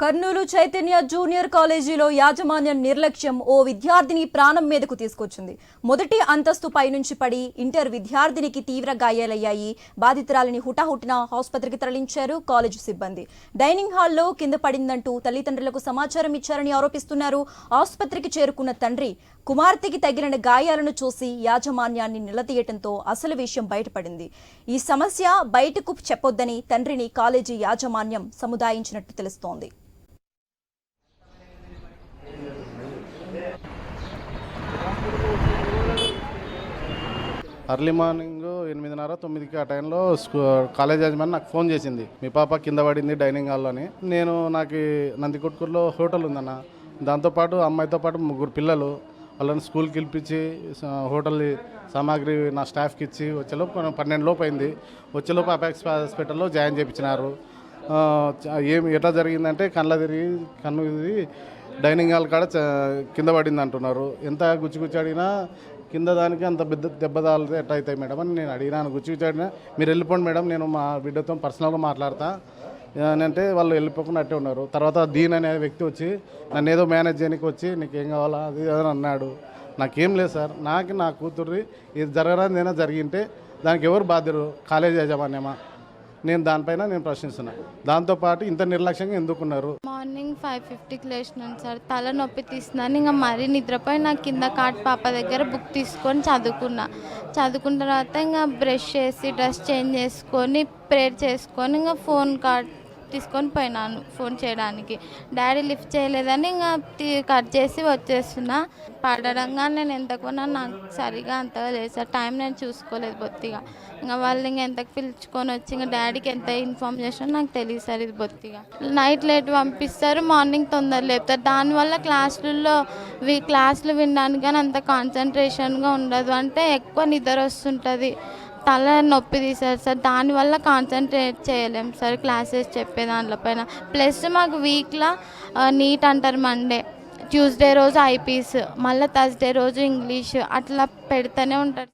Kurnool Chaitanya junior కాలేజీలో యాజమాన్య నిర్లక్ష్యం ఓ విద్యార్థిని ప్రాణం మీదకు తీసుకొచ్చింది. మొదటి అంతస్తు పైనుంచి పడి ఇంటర్ విద్యార్థినికి తీవ్ర గాయాలయ్యాయి. బాధితురాలిని హుటాహుటిన ఆసుపత్రికి తరలించారు కాలేజీ సిబ్బంది. డైనింగ్ హాల్లో కింద పడిందంటూ తల్లిదండ్రులకు సమాచారం ఇచ్చారని ఆరోపిస్తున్నారు. ఆసుపత్రికి చేరుకున్న తండ్రి కుమార్తెకి తగిలిన గాయాలను చూసి యాజమాన్యాన్ని నిలదీయటంతో అసలు విషయం బయటపడింది. ఈ సమస్య బయటకు చెప్పొద్దని తండ్రిని కాలేజీ యాజమాన్యం సముదాయించినట్టు తెలుస్తోంది. అర్లీ మార్నింగ్ ఎనిమిదిన్నర తొమ్మిదికి ఆ టైంలో స్కూల్ కాలేజ్ యాజమాన్ నాకు ఫోన్ చేసింది. మీ పాప కింద పడింది డైనింగ్ హాల్లోని నేను నాకు నందికొట్కూరులో హోటల్ ఉందన్న. దాంతోపాటు అమ్మాయితో పాటు ముగ్గురు పిల్లలు వాళ్ళని స్కూల్కి పిలిపించి హోటల్ సామాగ్రి నా స్టాఫ్కి ఇచ్చి వచ్చేలోపు పన్నెండు లోపు అయింది. వచ్చేలోపు అపాక్స్ హాస్పిటల్లో జాయిన్ చేయించినారు ఏం ఎట్లా జరిగిందంటే కళ్ళ తిరిగి కన్ను తిరిగి డైనింగ్ హాల్ కాడ చ- కింద పడింది అంటున్నారు. ఎంత గుచ్చి గుచ్చి అడిగినా కింద దానికి అంత పెద్ద దెబ్బ తాలితే అవుతాయి మేడం అని నేను అడిగినాను గుచ్చి అడిగినా మీరు వెళ్ళిపోండి మేడం నేను మా బిడ్డతో పర్సనల్గా మాట్లాడతా. అంటే వాళ్ళు వెళ్ళిపోకుండా అట్టే ఉన్నారు. తర్వాత దీన్ అనే వ్యక్తి వచ్చి నన్ను ఏదో మేనేజ్ చేయడానికి వచ్చి నీకు ఏం కావాలా? అది అని అన్నాడు. నాకేం లేదు సార్. నాకు నా కూతుర్రి ఇది జరగరానిదైనా జరిగింటే దానికి ఎవరు బాధ్యులు? కాలేజ్ యజమాన్యమా నేను దానిపైన నేను ప్రశ్నిస్తున్నా. దాంతోపాటు ఇంత నిర్లక్ష్యంగా ఎందుకున్నారు? మార్నింగ్ ఫైవ్ ఫిఫ్టీకి లేచినాను సార్. తల నొప్పి తీస్తున్నాను. ఇంకా మరీ నిద్రపోయి నా కింద కాట్ పాప దగ్గర బుక్ తీసుకొని చదువుకున్నా. చదువుకున్న తర్వాత ఇంకా బ్రష్ చేసి డ్రెస్ చేంజ్ చేసుకొని ప్రేయర్ చేసుకొని ఇంకా ఫోన్ కార్డ్ తీసుకొని పోయినాను ఫోన్ చేయడానికి. డాడీ లిఫ్ట్ చేయలేదని ఇంకా కట్ చేసి వచ్చేస్తున్నా. పడడంగా నేను ఎంత కొన్నా నాకు సరిగా అంతగా లేదు టైం నేను చూసుకోలేదు బొత్తిగా. ఇంకా వాళ్ళు ఇంకా ఎంతకు పిలుచుకొని వచ్చి ఇంకా డాడీకి ఎంత ఇన్ఫామ్ చేసినా నాకు తెలియదు సార్ ఇది బొత్తిగా. నైట్ లేట్ పంపిస్తారు మార్నింగ్ తొందర లేపుతారు. దానివల్ల క్లాసులలో వి క్లాసులు వినడానికి కానీ అంత కాన్సన్ట్రేషన్గా ఉండదు. అంటే ఎక్కువ నిద్ర వస్తుంటుంది. తల నొప్పి తీసారు సార్. దానివల్ల కాన్సన్ట్రేట్ చేయలేం సార్ క్లాసెస్ చెప్పే దాంట్లపైన ప్లస్ మాకు వీక్లో నీట్ అంటారు మండే ట్యూస్డే రోజు ఐపీస్ మళ్ళీ థర్స్డే రోజు ఇంగ్లీష్ అట్లా పెడుతూనే ఉంటారు.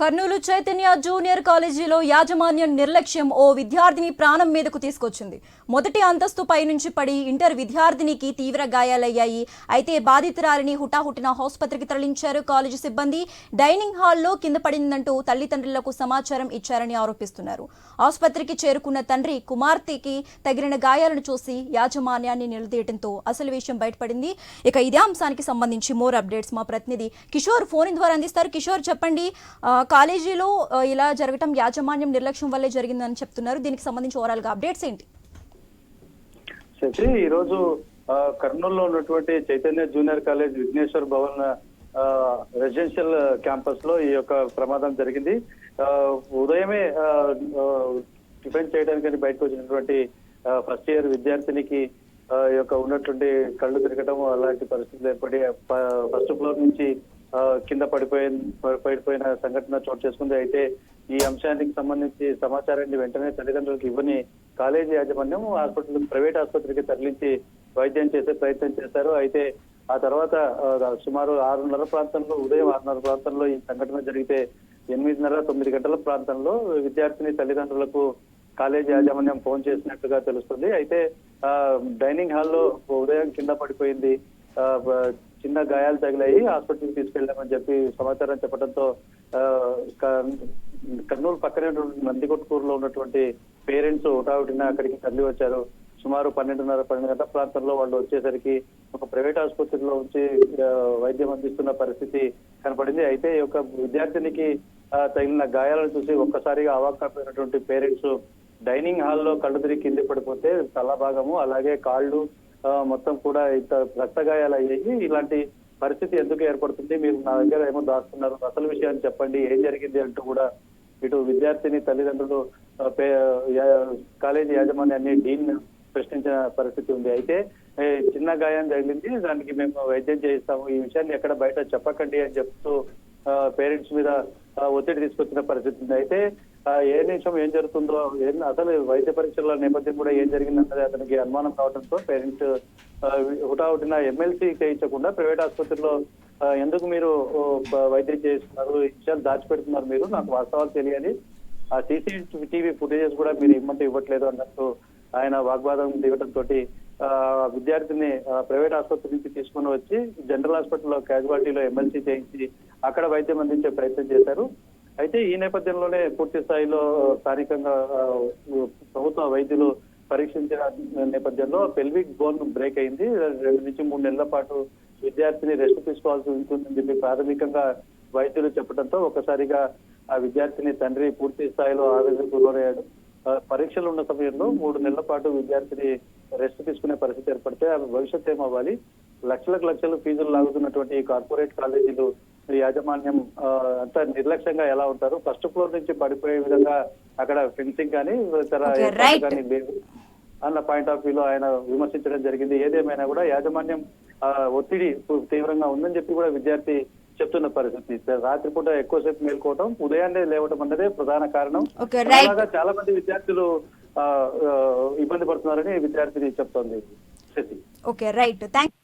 కర్నూలు చైతన్య జూనియర్ కాలేజీలో యాజమాన్యం నిర్లక్ష్యం ఓ విద్యార్థిని ప్రాణం మీదకు తీసుకొచ్చింది. మొదటి అంతస్తు పైనుంచి పడి ఇంటర్ విద్యార్థినికి తీవ్ర గాయాలయ్యాయి. అయితే బాధితురాలిని హుటాహుటిన ఆసుపత్రికి తరలించారు కాలేజీ సిబ్బంది. డైనింగ్ హాల్లో కింద పడిందంటూ తల్లిదండ్రులకు సమాచారం ఇచ్చారని ఆరోపిస్తున్నారు. ఆసుపత్రికి చేరుకున్న తండ్రి కుమార్తెకి తగిలిన గాయాలను చూసి యాజమాన్యాన్ని నిలదీయడంతో అసలు విషయం బయటపడింది. ఇక ఇదే అంశానికి సంబంధించి మోర్ అప్డేట్స్ మా ప్రతినిధి కిషోర్ ఫోన్ ద్వారా అందిస్తారు. కిషోర్ చెప్పండి. కాలేజీలో ఇలా జరగటం యాజమాన్యం నిర్లక్ష్యం వల్లే జరిగిందని చెప్తున్నారు. దీనికి సంబంధించి ఓవరాల్గా అప్డేట్స్ ఏంటి? శశి ఈ రోజు కర్నూలులో ఉన్నటువంటి Chaitanya junior college Vigneshwar Bhavan residential క్యాంపస్లో ఈ యొక్క ప్రమాదం జరిగింది. ఉదయమే డిఫెండ్ చేయడానికి బయటకు వచ్చినటువంటి ఫస్ట్ ఇయర్ విద్యార్థినికి ఈ యొక్క ఉన్నటువంటి కళ్ళు తిరగటం అలాంటి పరిస్థితులు ఏర్పడి ఫస్ట్ ఫ్లోర్ నుంచి కింద పడిపోయి పడిపోయిన సంఘటన చోటు చేసుకుంది. అయితే ఈ అంశానికి సంబంధించి సమాచారాన్ని వెంటనే తల్లిదండ్రులకు ఇవ్వని కాలేజీ యాజమాన్యం హాస్పిటల్ ప్రైవేట్ ఆసుపత్రికి తరలించి వైద్యం చేసే ప్రయత్నం చేశారు. అయితే ఆ తర్వాత సుమారు ఆరున్నర ప్రాంతంలో ఉదయం ఆరున్నర ప్రాంతంలో ఈ సంఘటన జరిగితే ఎనిమిదిన్నర తొమ్మిది గంటల ప్రాంతంలో విద్యార్థిని తల్లిదండ్రులకు కాలేజీ యాజమాన్యం ఫోన్ చేసినట్టుగా తెలుస్తుంది. అయితే డైనింగ్ హాల్లో ఉదయం కింద పడిపోయింది. చిన్న గాయాలు తగిలాయి హాస్పిటల్కి తీసుకెళ్ళామని చెప్పి సమాచారం చెప్పడంతో ఆ, క- కర్నూలు పక్కనే నందికొట్కూరులో ఉన్నటువంటి పేరెంట్స్ హుటాహుటిన అక్కడికి తరలి వచ్చారు. సుమారు పన్నెండున్నర పన్నెండు గంటల ప్రాంతంలో వాళ్ళు వచ్చేసరికి ఒక ప్రైవేట్ ఆసుపత్రిలో ఉంచి వైద్యం అందిస్తున్న పరిస్థితి కనపడింది. అయితే ఈ యొక్క విద్యార్థినికి తగిలిన గాయాలను చూసి ఒక్కసారిగా అవాక్కపోయినటువంటి పేరెంట్స్ డైనింగ్ హాల్లో కళ్ళు తిరిగి కింది పడిపోతే తల భాగము అలాగే కాళ్ళు మొత్తం కూడా ఇంత రక్త గాయాలు అయ్యాయి ఇలాంటి పరిస్థితి ఎందుకు ఏర్పడుతుంది? మీరు నా దగ్గర ఏమో దాస్తున్నారు. అసలు విషయాన్ని చెప్పండి. ఏం జరిగింది అంటూ కూడా ఇటు విద్యార్థిని తల్లిదండ్రులు కాలేజీ యాజమాన్యాన్ని డీన్ ప్రశ్నించిన పరిస్థితి ఉంది. అయితే చిన్న గాయం తగిలింది దానికి మేము వైద్యం చేయిస్తాము. ఈ విషయాన్ని ఎక్కడ బయట చెప్పకండి అని చెప్తూ పేరెంట్స్ మీద ఒత్తిడి తీసుకొచ్చిన పరిస్థితి ఉంది. అయితే ఏ నిమిషం ఏం జరుగుతుందో ఏం అసలు వైద్య పరీక్షల నేపథ్యం కూడా ఏం జరిగిందన్నది అతనికి అనుమానం కావడంతో పేరెంట్స్ హుటాహుటిన ఎమ్మెల్సీ చేయించకుండా ప్రైవేట్ ఆసుపత్రిలో ఎందుకు మీరు వైద్యం చేస్తున్నారు ఈ విషయాలు దాచిపెడుతున్నారు మీరు? నాకు వాస్తవాలు తెలియాలి. ఆ సీసీటీవీ ఫుటేజెస్ కూడా మీరు ఇమ్మంటే ఇవ్వట్లేదు అన్నట్టు ఆయన వాగ్వాదం దిగటంతో విద్యార్థిని ఆ, ప్రైవేట్ ఆసుపత్రి నుంచి తీసుకుని వచ్చి జనరల్ హాస్పిటల్లో క్యాజువాలిటీలో ఎమ్మెల్సీ చేయించి అక్కడ వైద్యం అందించే ప్రయత్నం చేశారు. అయితే ఈ నేపథ్యంలోనే పూర్తి స్థాయిలో స్థానికంగా ప్రభుత్వ వైద్యులు పరీక్షించిన నేపథ్యంలో పెల్విక్ బోన్ బ్రేక్ అయింది. రెండు నుంచి మూడు నెలల పాటు విద్యార్థిని రెస్ట్ తీసుకోవాల్సి ఉంటుందని చెప్పి ప్రాథమికంగా వైద్యులు చెప్పడంతో ఒకసారిగా ఆ విద్యార్థిని తండ్రి పూర్తి స్థాయిలో ఆవేదనకు లోనయ్యాడు. పరీక్షలు ఉన్న సమయంలో మూడు నెలల పాటు విద్యార్థిని రెస్ట్ తీసుకునే పరిస్థితి ఏర్పడితే ఆమె భవిష్యత్ ఏమవ్వాలి? లక్షలకు లక్షలు ఫీజులు లాగుతున్నటువంటి ఈ కార్పొరేట్ కాలేజీలు యాజమాన్యం అంతా నిర్లక్ష్యంగా ఎలా ఉంటారు? ఫస్ట్ ఫ్లోర్ నుంచి పడిపోయే విధంగా అక్కడ ఫెన్సింగ్ కానీ. కానీ లేవు. అన్న పాయింట్ ఆఫ్ వ్యూలో ఆయన విమర్శించడం జరిగింది. ఏదేమైనా కూడా యాజమాన్యం ఒత్తిడి తీవ్రంగా ఉందని చెప్పి కూడా విద్యార్థి చెప్తున్న పరిస్థితి. రాత్రిపూట ఎక్కువసేపు మేల్కోవటం ఉదయాన్నే లేవటం అన్నదే ప్రధాన కారణం. అలాగా చాలా మంది విద్యార్థులు ఇబ్బంది పడుతున్నారని విద్యార్థిని చెప్తోంది. Okay right. థ్యాంక్